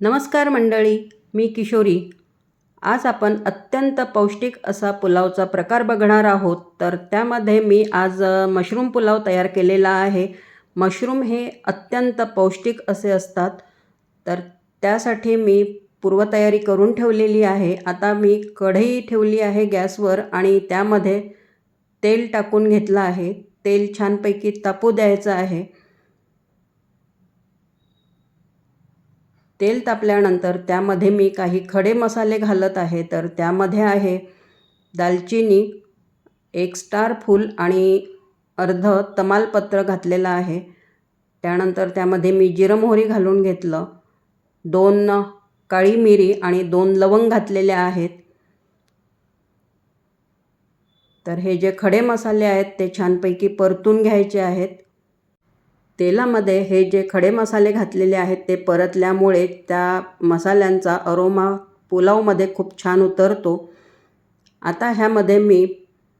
नमस्कार मंडळी मी किशोरी. आज आपण अत्यंत पौष्टिक असा पुलावचा प्रकार बघणार आहोत. तर त्यामध्ये मी आज मशरूम पुलाव तयार केलेला आहे. मशरूम हे अत्यंत पौष्टिक असे असतात. तर त्यासाठी मी पूर्वतयारी करून ठेवलेली आहे. आता मी कढई ठेवली आहे गॅसवर आणि त्यामध्ये तेल टाकून घेतलं आहे. तेल छानपैकी तापू द्यायचं आहे. तेल तापल्यानंतर त्यामध्ये मी काही खडे मसाले घालत आहे. तर त्यामध्ये आहे दालचिनी एक स्टार फूल आणि अर्ध तमालपत्र घातलेलं आहे. त्यानंतर त्यामध्ये मी जिरं मोहरी घालून घेतलं दोन काळी मिरी आणि दोन लवंग घातलेल्या आहेत. तर हे जे खडे मसाले आहेत ते छानपैकी परतून घ्यायचे आहेत. तेलामध्ये हे जे खडे मसाले घातलेले आहेत ते परतल्यामुळे त्या मसाल्यांचा अरोमा पुलावमध्ये खूप छान उतरतो. आता ह्यामध्ये मी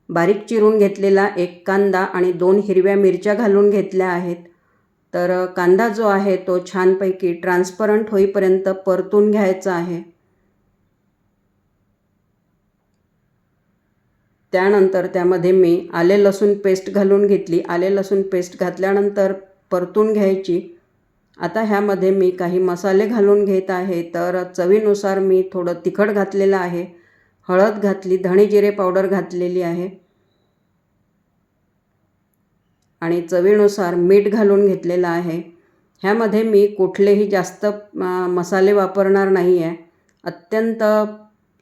बारीक चिरून घेतलेला एक कांदा आणि दोन हिरव्या मिरच्या घालून घेतल्या आहेत. तर कांदा जो आहे तो छानपैकी ट्रान्सपरंट होईपर्यंत परतून घ्यायचा आहे. त्यानंतर त्यामध्ये मी आले लसूण पेस्ट घालून घेतली. आले लसूण पेस्ट घातल्यानंतर परतून घ्यायची. आता ह्यामध्ये मी काही मसाले घालून घेत आहे. तर चवीनुसार मी थोडं तिखट घातलेलं आहे. हळद घातली धणे जिरे पावडर घातलेली आहे. आणि चवीनुसार मीठ घालून घेतलेलं आहे. ह्यामध्ये मी कुठलेही जास्त मसाले वापरणार नाही आहे अत्यंत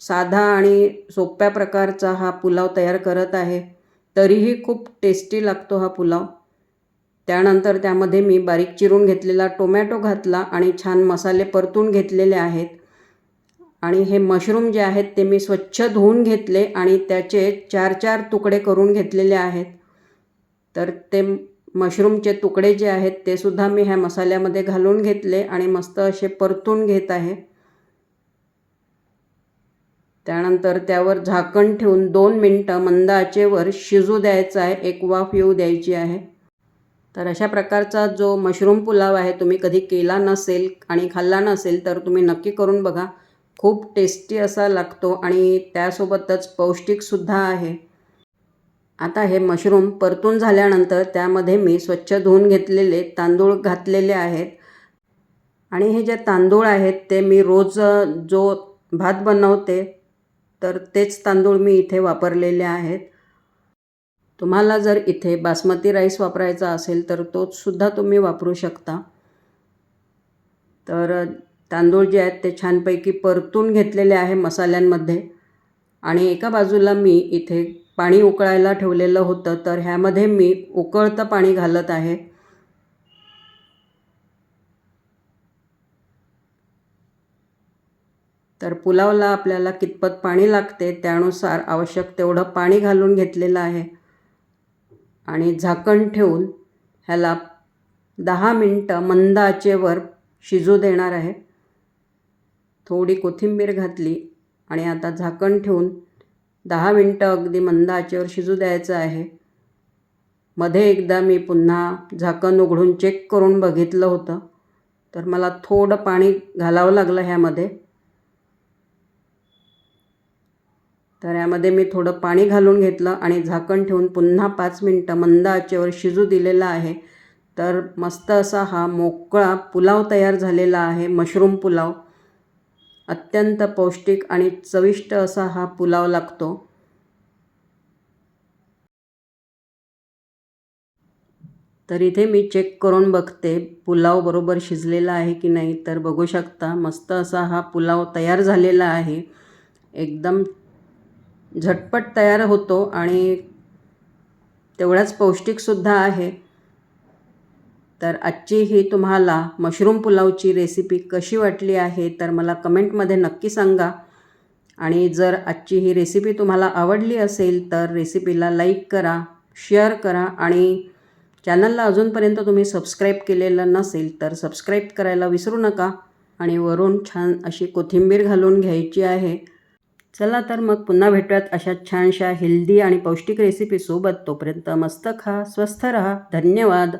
साधा आणि सोप्या प्रकारचा हा पुलाव तयार करत आहे. तरीही खूप टेस्टी लागतो हा पुलाव. त्यानंतर त्यामध्ये मी बारीक चिरून घेतलेला टोमॅटो घातला आणि छान मसाले परतून घेतलेले आहेत. आणि हे मशरूम जे आहेत ते मी स्वच्छ धुवून घेतले आणि त्याचे चार चार तुकडे करून घेतलेले आहेत. तर ते मशरूमचे तुकडे जे आहेत ते सुद्धा मी ह्या मसाल्यामध्ये घालून घेतले आणि मस्त असे परतून घेत आहे. त्यानंतर त्यावर झाकण ठेवून दोन मिनटं मंद आचेवर शिजू द्यायचं आहे. एक वाफ येऊ द्यायची आहे. तर अशा प्रकारचा जो मशरूम पुलाव आहे तुम्ही कधी केला नसेल आणि खाल्ला नसेल तर तुम्ही नक्की करून बघा. खूप टेस्टी असा लागतो आणि त्यासोबतच पौष्टिकसुद्धा आहे. आता हे मशरूम परतून झाल्यानंतर त्यामध्ये मी स्वच्छ धुवून घेतलेले तांदूळ घातलेले आहेत. आणि हे जे तांदूळ आहेत ते मी रोज जो भात बनवते तर तेच तांदूळ मी इथे वापरलेले आहेत. तुम्हाला जर इथे बासमती राईस वापरायचा असेल तर तोचसुद्धा तुम्ही वापरू शकता. तर तांदूळ जे आहेत ते छानपैकी परतून घेतलेले आहे मसाल्यांमध्ये आणि एका बाजूला मी इथे पाणी उकळायला ठेवलेलं होतं तर ह्यामध्ये मी उकळतं पाणी घालत आहे. तर पुलावला आपल्याला कितपत पाणी लागते त्यानुसार आवश्यक तेवढं पाणी घालून घेतलेलं आहे. आणि झाकण ठेवून ह्याला दहा मिनटं मंद आचेवर शिजू देणार आहे. थोडी कोथिंबीर घातली आणि आता झाकण ठेवून दहा मिनटं अगदी मंद आचेवर शिजू द्यायचं आहे. मध्ये एकदा मी पुन्हा झाकण उघडून चेक करून बघितलं होतं. तर मला थोडं पाणी घालावं लागलं ह्यामध्ये. तर यामध्ये मी थोडं पाणी घालून घेतलं आणि झाकण ठेवून पुन्हा पाच मिनटं मंद आचेवर शिजू दिलेला आहे. तर मस्त असा हा मोकळा पुलाव तयार झालेला आहे मशरूम पुलाव. अत्यंत पौष्टिक आणि चविष्ट असा हा पुलाव लागतो. तर इथे मी चेक करून बघते पुलाव बरोबर शिजलेला आहे की नाही. तर बघू शकता मस्त असा हा पुलाव तयार झालेला आहे. एकदम झटपट तयार होतो आणि तेवढाच पौष्टिकसुद्धा आहे. तर आजची ही तुम्हाला मशरूम पुलावची रेसिपी कशी वाटली आहे तर मला कमेंटमध्ये नक्की सांगा. आणि जर आजची ही रेसिपी तुम्हाला आवडली असेल तर रेसिपीला लाईक करा शेअर करा आणि चॅनलला अजूनपर्यंत तुम्ही सबस्क्राईब केलेलं नसेल तर सबस्क्राईब करायला विसरू नका. आणि वरून छान अशी कोथिंबीर घालून घ्यायची आहे. चला तर मग पुन्हा भेटूयात अशा छानशा हेल्दी आणि पौष्टिक रेसिपीसोबत तोपर्यंत मस्त खा स्वस्थ रहा. धन्यवाद.